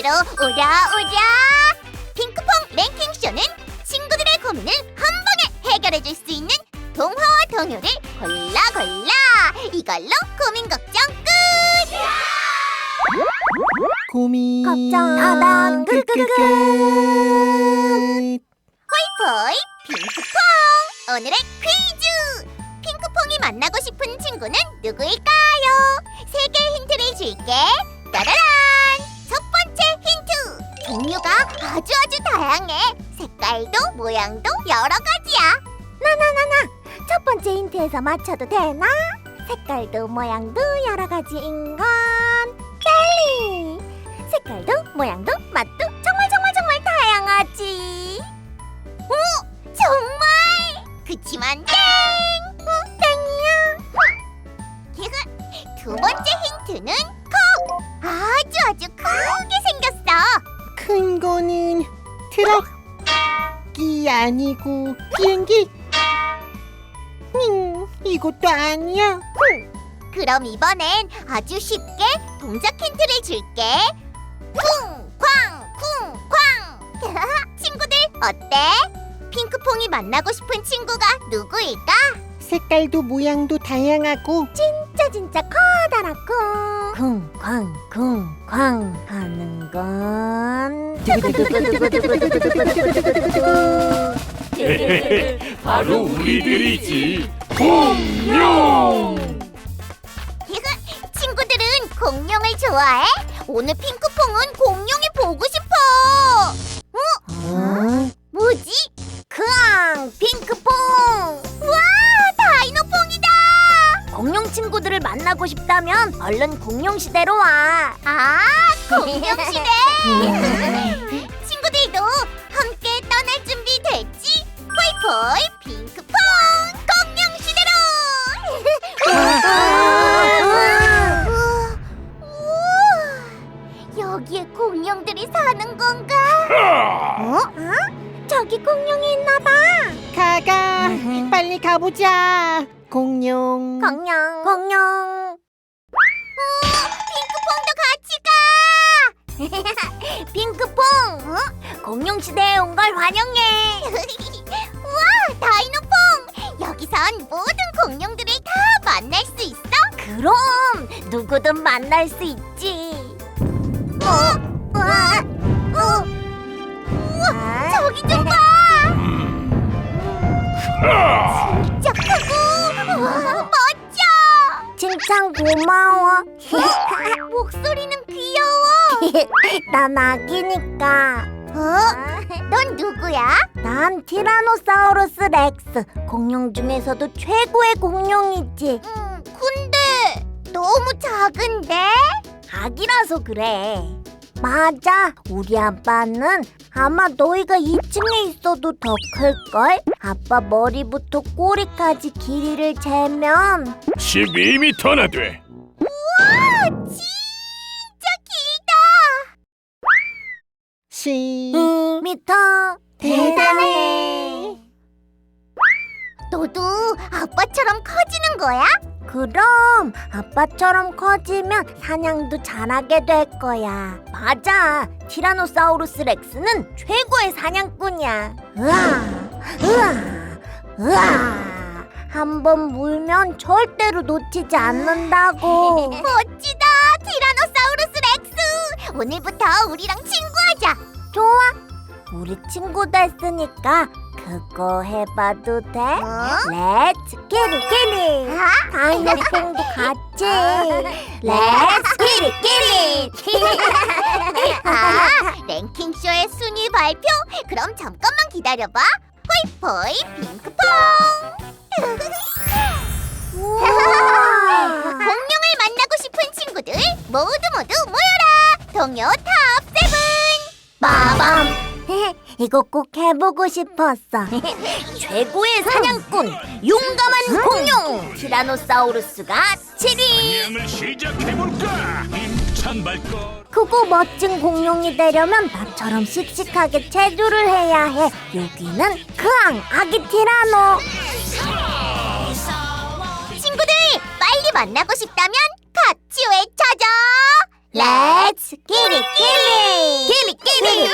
나에게로 오랴 오랴. 핑크퐁 랭킹쇼는 친구들의 고민을 한 방에 해결해 줄 수 있는 동화와 동요를 골라 골라. 이걸로 고민 걱정 끝! 고민 걱정 하단 끝끝끝 포이 핑크퐁! 오늘의 퀴즈! 핑크퐁이 만나고 싶은 친구는 누구일까요? 세 개의 힌트를 줄게. 따라란 종류가 아주 아주 다양해. 색깔도 모양도 여러 가지야. 첫 번째 힌트에서 맞춰도 되나? 색깔도 모양도 여러 가지인 건 젤리. 색깔도 모양도 맛도 정말 정말 정말 다양하지. 정말? 그치만 땡! 어, 땡이야. 두 번째 힌트는 컵 아주 아주 크게 생겼어 큰 거는 트럭이 아니고 비행기 음, 이것도 아니야 그럼 이번엔 아주 쉽게 동작 힌트를 줄게. 쿵쾅 쿵쾅. 친구들 어때? 핑크퐁이 만나고 싶은 친구가 누구일까? 색깔도 모양도 다양하고 진짜 진짜 커다랗고 쿵쾅 쿵쾅 하는 건 바로 우리들이지. 공룡! 친구들은 공룡을 좋아해? 오늘 핑크퐁은 공룡이 보고 싶어. 어? 싶다면 얼른 공룡 시대로 와. 아 공룡 시대. 공룡 시대에 온 걸 환영해. 우와 다이노퐁! 여기선 모든 공룡들을 다 만날 수 있어? 그럼 누구든 만날 수 있지. 어? 우와! 어? 아, 저기 좀 봐! 아! 진짜 크고 우와, 멋져! 칭찬 고마워. 목소리는 귀여워. 난 아기니까. 어? 넌 누구야? 난 티라노사우루스 렉스. 공룡 중에서도 최고의 공룡이지. 음, 근데 너무 작은데? 아기라서 그래. 맞아. 우리 아빠는 아마 너희가 2층에 있어도 더 클걸? 아빠 머리부터 꼬리까지 길이를 재면 12m나 돼. 우와, 2미터 대단해. 너도 아빠처럼 커지는 거야? 그럼 아빠처럼 커지면 사냥도 잘하게 될 거야. 맞아. 티라노사우루스 렉스는 최고의 사냥꾼이야. 으아, 으아, 으아. 한번 물면 절대로 놓치지 않는다고. 멋지다, 티라노사우루스 렉스. 오늘부터 우리랑 친구하자. 좋아. 우리 친구 됐으니까 그거 해봐도 돼? 어? 렛츠 끼리 끼리. 아? 다이노퐁도 같이. 렛츠 끼리 끼리. 아, 랭킹쇼의 순위 발표? 그럼 잠깐만 기다려봐. 호이포이 핑크퐁. 공룡을 만나고 싶은 친구들 모두 모두 모여라. 동요 탑 세븐. 빠밤. 이거 꼭 해보고 싶었어. 최고의 사냥꾼, 용감한 공룡, 티라노사우루스가 7위. 사냥을 시작해볼까? 크고 멋진 공룡이 되려면 나처럼 씩씩하게 체조를 해야 해. 여기는 크앙 아기 티라노. 친구들 빨리 만나고 싶다면 같이 외쳐줘. 렛츠 끼리 끼리 끼리 끼리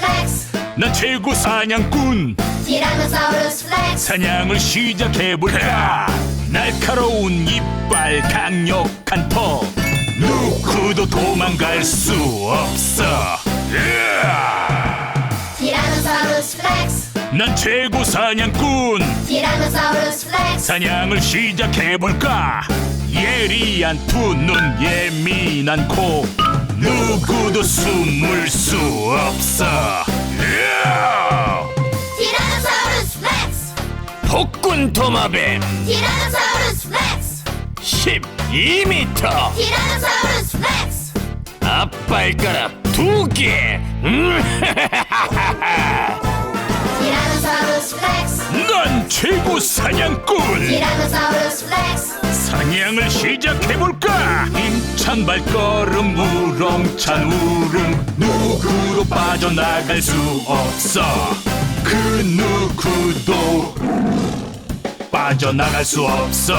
렉스 나 최고 사냥꾼 티라노사우루스 렉스 사냥을 시작해볼까 날카로운 이빨 강력한 턱 누구도 도망갈 수 없어! 티라노사우루스 렉스. 난 최고 사냥꾼. 티라노사우루스 렉스. 사냥을 시작해볼까? 예리한 두 눈 예민한 코. 누구도 숨을 수 없어. 으아! 폭군 도마뱀. 티라노사우루스 렉스 12m 티라노사우루스 렉스 앞발가락 두개. 음, 티라노사우루스 렉스 난 최고 사냥꾼. 티라노사우루스 렉스 사냥을 시작해볼까? 힘찬 발걸음 우렁찬 울음. 누구도 빠져나갈 수 없어 그 누구도 빠져나갈 수 없어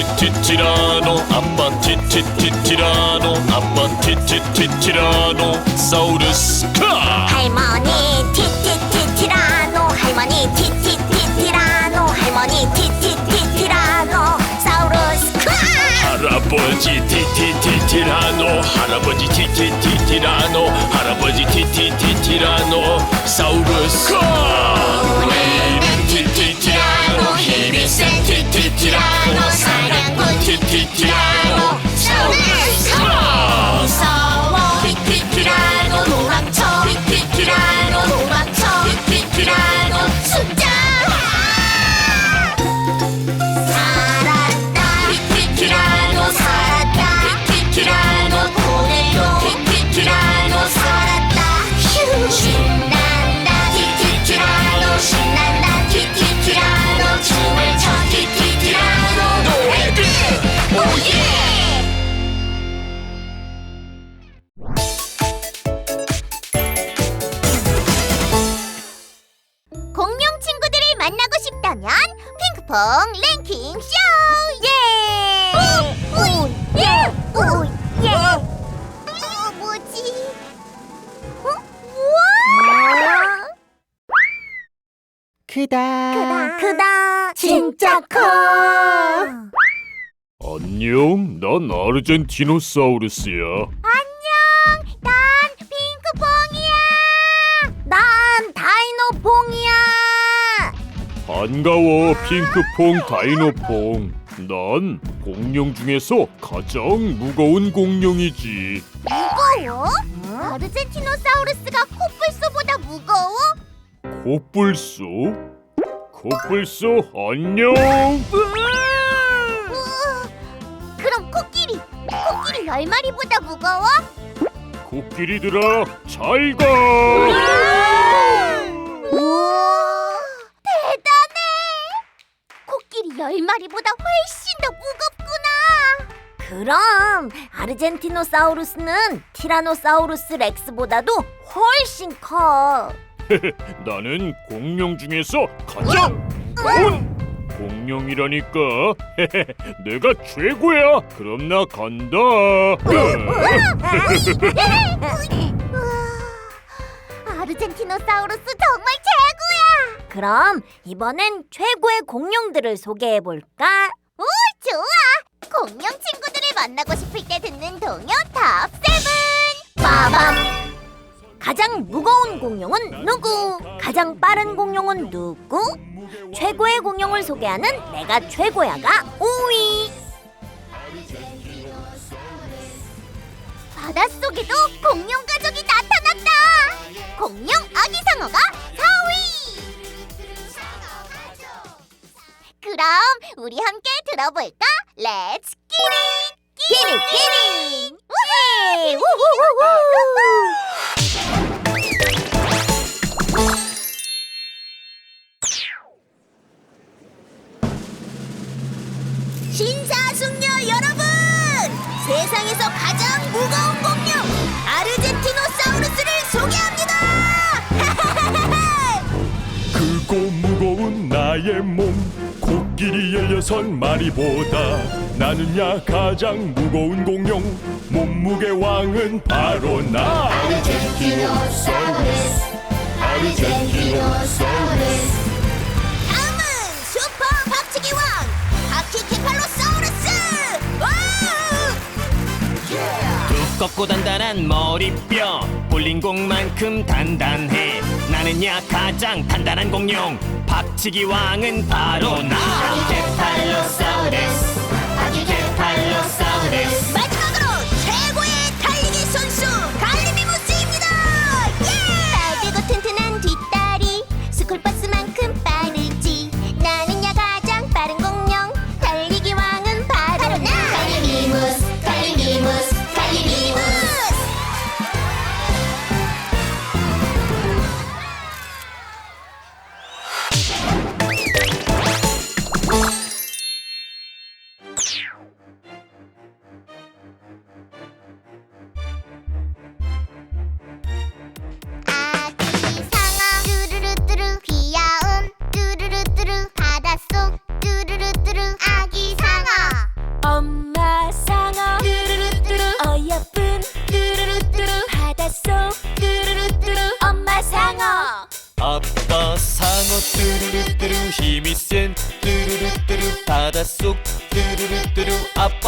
티티티티라노 아빠 티티티티라노 아빠 티티티티라노 사우루스 카! 할머니 티티티티라노 할머니 티티티티라노 할머니 티티티티라노 사우루스 크 할아버지 티티티티라노 할아버지 티티티티라노 할아버지 티티티티라노 사우루스 티티티라노 힘이 센 티티티라노 사냥꾼 티티티라노 크다. 크다 크다 진짜 커 안녕, 난 아르헨티노사우루스야. 안녕! 난 핑크퐁이야! 난 다이노퐁이야 반가워, 핑크퐁 다이노퐁. 난 공룡 중에서 가장 무거운 공룡이지. 무거워? 아르헨티노사우루스가 코뿔소보다 무거워? 코뿔소? 코뿔소 안녕. 우와! 그럼 코끼리! 코끼리 열 마리보다 무거워? 코끼리들아, 잘 가. 우와! 대단해! 코끼리 열 마리보다 훨씬 더 무겁구나! 그럼 아르헨티노사우루스는 티라노사우루스 렉스보다도 훨씬 커 나는 공룡 중에서 가장 무거운 공룡이라니까. 내가 최고야. 그럼 나 간다. 아르헨티노사우루스 정말 최고야! 그럼 이번엔 최고의 공룡들을 소개해 볼까? 오, 좋아! 공룡 친구들을 만나고 싶을 때 듣는 동요 탑 세븐! 빠밤 가장 무거운 공룡은 누구? 가장 빠른 공룡은 누구? 최고의 공룡을 소개하는 내가 최고야가 5위. 바닷속에도 공룡 가족이 나타났다. 공룡 아기 상어가 4위. 그럼 우리 함께 들어볼까? 렛츠 기릿 기릿 기릿 우헤 우후후후 신사숙녀 여러분! 세상에서 가장 무거운 공룡 아르젠티노사우루스를 소개합니다! 크고 무거운 나의 몸 코끼리 열여섯 마리보다 나는야 가장 무거운 공룡 몸무게 왕은 바로 나 아르젠티노사우루스 아르젠티노사우루스 다음은 슈퍼 박치기 왕 바퀴케팔로사우루스! 와! 두껍고 단단한 머리뼈 불린 공만큼 단단해 나는야 가장 단단한 공룡 박치기 왕은 바로 나 바퀴케팔로사우루스. 바퀴케팔로사우루스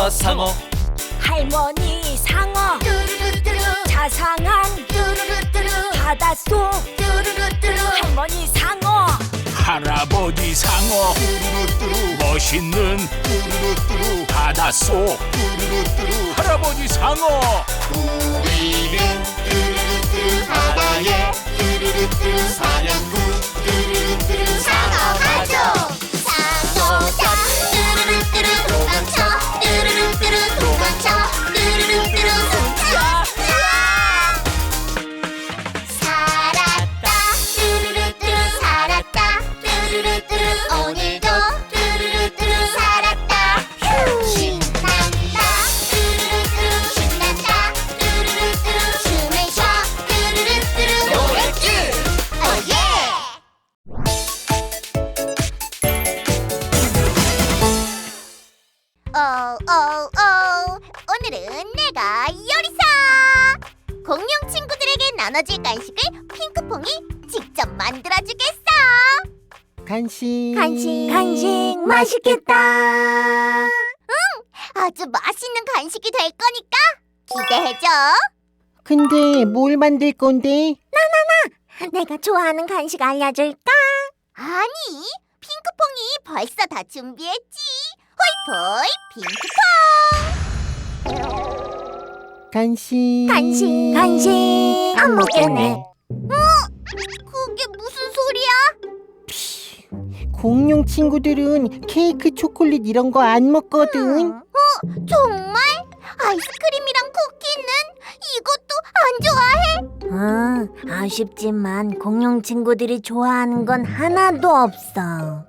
아빠 상어? 할머니 상어. 뚜루루뚜루. 자상한 뚜루루뚜루. 바닷속. 뚜루루뚜루. 할머니 상어. 할아버지 상어. 뚜루루뚜루. 멋있는 뚜루루뚜루. 바닷속. 뚜루루뚜루. 할아버지 상어. 우리는 뚜루루뚜루 바다에 나눠줄 간식을 핑크퐁이 직접 만들어주겠어 간식 간식 간식 맛있겠다. 아주 맛있는 간식이 될 거니까 기대해줘 근데 뭘 만들 건데? 내가 좋아하는 간식 알려줄까? 아니 핑크퐁이 벌써 다 준비했지 호이포이 핑크퐁 간식 간식 간식 안 먹겠네. 그게 무슨 소리야? 공룡 친구들은 케이크 초콜릿 이런 거 안 먹거든 어? 정말? 아이스크림이랑 쿠키는 이것도 안 좋아해? 어, 아쉽지만 공룡 친구들이 좋아하는 건 하나도 없어.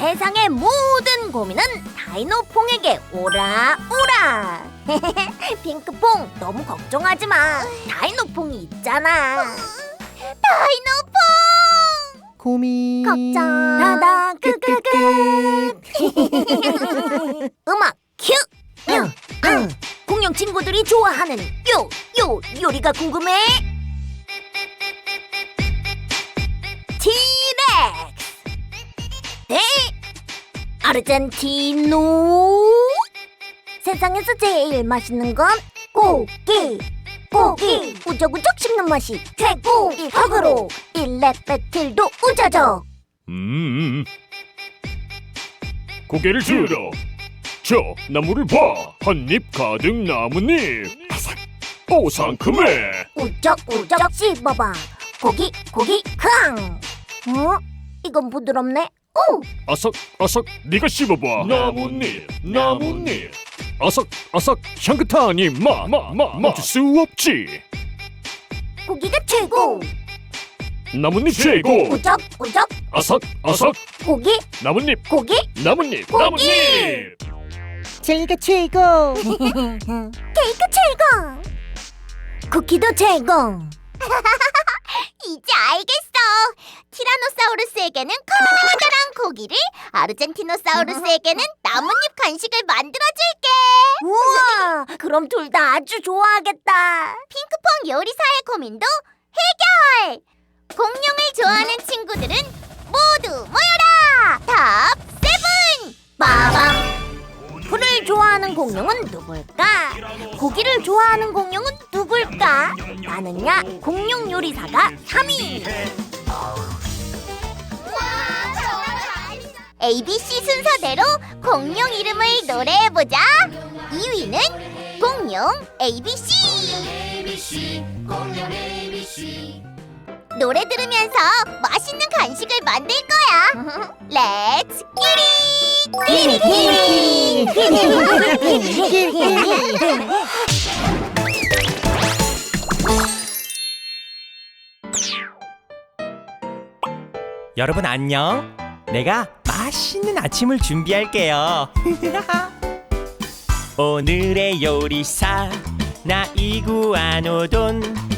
세상의 모든 고민은 다이노퐁에게 오라 오라. 핑크퐁 너무 걱정하지 마. 다이노퐁이 있잖아. 다이노퐁! 고민 걱정 하다 끄끄끄. 음악 큐. 응, 응. 공룡 친구들이 좋아하는 요, 요 요리가 궁금해? 티렉 스대 아르젠티노 세상에서 제일 맛있는 건꼭 고기 고기 우적우적 씹는 맛이 최고 덕으로 일렙 배틀도 우저적 음. 고개를 들어. 저 나무를 봐. 한입 가득 나뭇잎. 오 상큼해. 우적우적 씹어봐 고기 고기 크앙 어? 이건 부드럽네 오! 아삭 아삭 네가 씹어봐. 나뭇잎 나뭇잎. 아삭 아삭 향긋하니 마마마 멈출 수 없지. 고기가 최고! 나뭇잎 최고. 우적우적. 아삭 아삭. 고기? 나뭇잎. 고기? 나뭇잎. 고기! 나뭇잎. 제이가 최고. 케이크 최고! 쿠키도 최고 이제 알겠어. 티라노사우루스에게는 커다란 고기를, 아르젠티노사우루스에게는 나뭇잎 간식을 만들어줄게. 우와 그럼 둘 다 아주 좋아하겠다 핑크퐁 요리사의 고민도 해결! 공룡을 좋아하는 친구들은 모두 모여라! 탑 세븐! 빠밤! 풀을 좋아하는 공룡은 누굴까? 고기를 좋아하는 공룡은 누굴까? 나는야 공룡 요리사가 3위 ABC 순서대로 공룡 이름을 노래해보자. 2위는 공룡 ABC. 노래 들으면서 맛있는 간식을 만들 거야. 렛츠 끼리! 끼리 여러분 안녕. 내가 맛있는 아침을 준비할게요. 오늘의 요리사 나 이구아노돈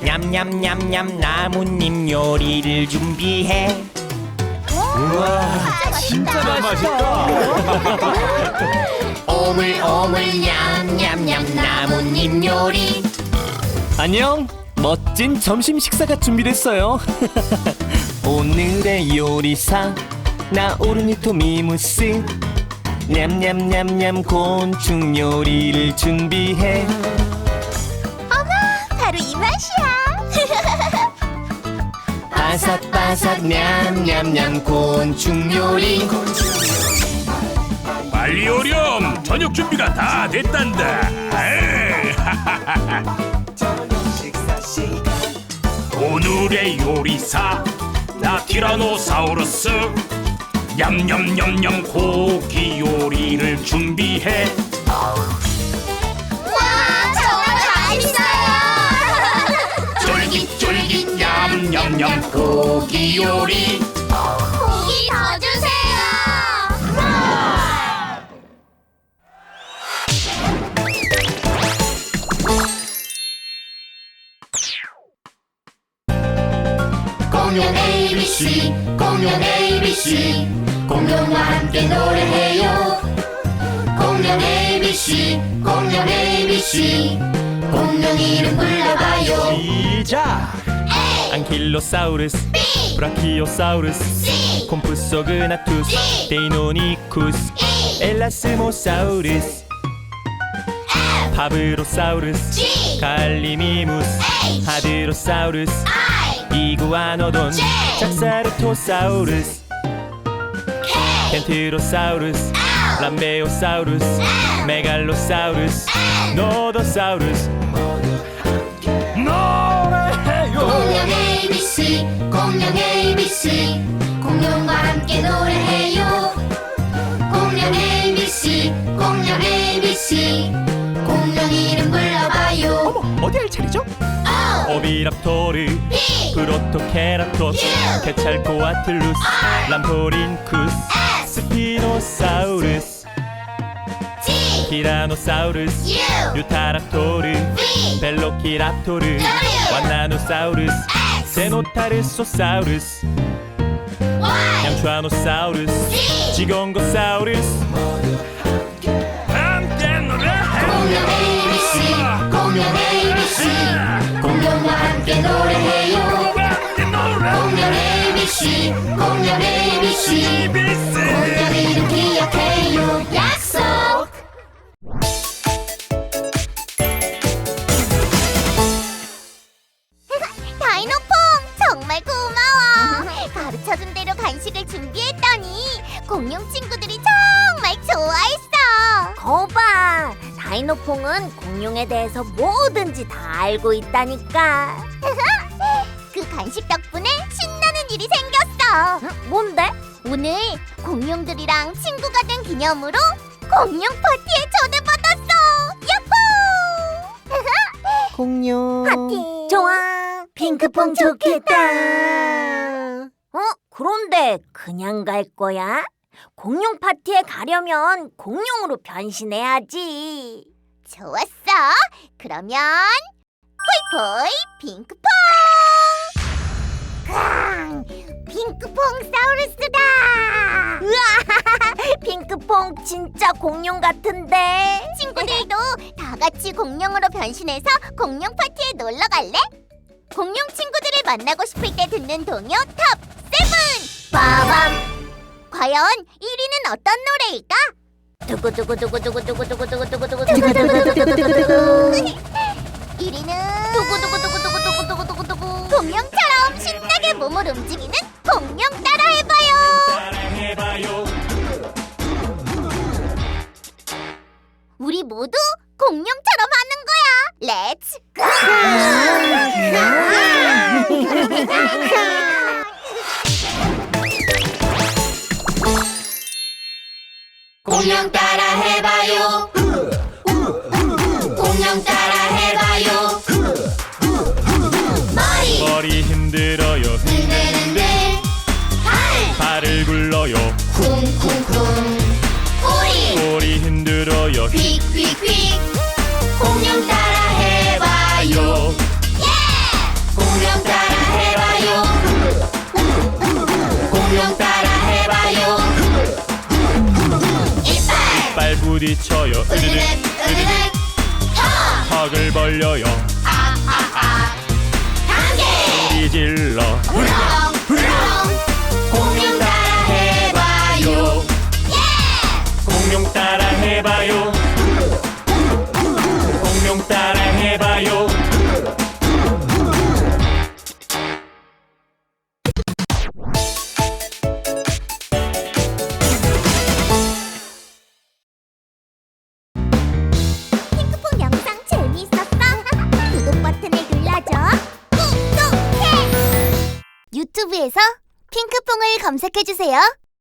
냠냠냠냠 나뭇잎 요리를 준비해. 우와 진짜 맛있다. 오물오물 냠냠냠 나뭇잎 요리. 안녕 멋진 점심 식사가 준비됐어요 오늘의 요리사 나 오르니토 미무스 냠냠냠냠 곤충 요리를 준비해 바삭바삭 냠냠냠 곤충 요리. 빨리 오렴. 저녁 준비가 다 됐단다. 오늘의 요리사 나 티라노사우루스. 냠냠냠냠 고기 요리를 준비해 냠냠냠 고기 요리. 고기 더 주세요. 공룡 ABC 공룡 ABC 공룡과 함께 노래해요. 공룡 ABC 공룡 ABC 공룡 이름 불러봐요. 시작. 안킬로사우루스, 브라키오사우루스, 콤프소그나투스, 데이노니쿠스, 엘라스모사우루스, 파브로사우루스, 갈리미무스, 하드로사우루스, 이구아노돈, 짝사르토사우루스, 켄트로사우루스, 람베오사우루스, 메갈로사우루스, 노도사우루스. ABC 공룡 ABC 공룡과 함께 노래해요. 공룡 ABC 공룡 ABC 공룡 이름 불러봐요. 어디 할 차례죠? 오비랍토르 프로토케라토스 케찰코아틀루스 람포린쿠스 스피노사우루스 티라노사우루스 뉴타랍토르 벨로키랍토르 완나노사우루스 세노타르소사우루스. 양추아노사우루스. 지공고사우루스. 함께 노래해 공룡 ABC 공룡 ABC 공룡과 함께 노래해요. 공룡 ABC 공룡 ABC 공룡 이름 기억해 공룡에 대해서 뭐든지 다 알고 있다니까. 그 간식 덕분에 신나는 일이 생겼어. 응? 뭔데? 오늘 공룡들이랑 친구가 된 기념으로 공룡 파티에 초대받았어. 야호! 공룡. 파티. 좋아. 핑크퐁 좋겠다. 어? 그런데 그냥 갈 거야? 공룡 파티에 가려면 공룡으로 변신해야지. 좋았어. 그러면 포이포이 핑크퐁. 쾅! 핑크퐁 사우루스다. 우와! 핑크퐁 진짜 공룡 같은데. 친구들도 다 같이 공룡으로 변신해서 공룡 파티에 놀러 갈래? 공룡 친구들을 만나고 싶을 때 듣는 동요 탑 세븐. 빠밤. 과연 1위는 어떤 노래일까? 두구두구두구두구두구두구두구두구두구. 1위는 두구두구두구두구두구두구두구 공룡처럼 신나게 몸을 움직이는 공룡 따라해봐요. 해봐요 우리 모두 공룡처럼 하는 거야. 렛츠 고! 공룡 따라 해봐요. 공룡 따라 해봐요. 머리. 머리 힘들어요. 흔들흔들 발을 굴러요. 쿵쿵쿵. 꼬리. 꼬리 힘들어요. 휙휙휙 공룡 따라 부딪혀요. 으르륵 으르륵 혀 턱을 벌려요. 아아아. 단계 소리 질러. 후렁후렁. 공룡 따라 해봐요. 공룡 따라 해봐요 검색해 주세요.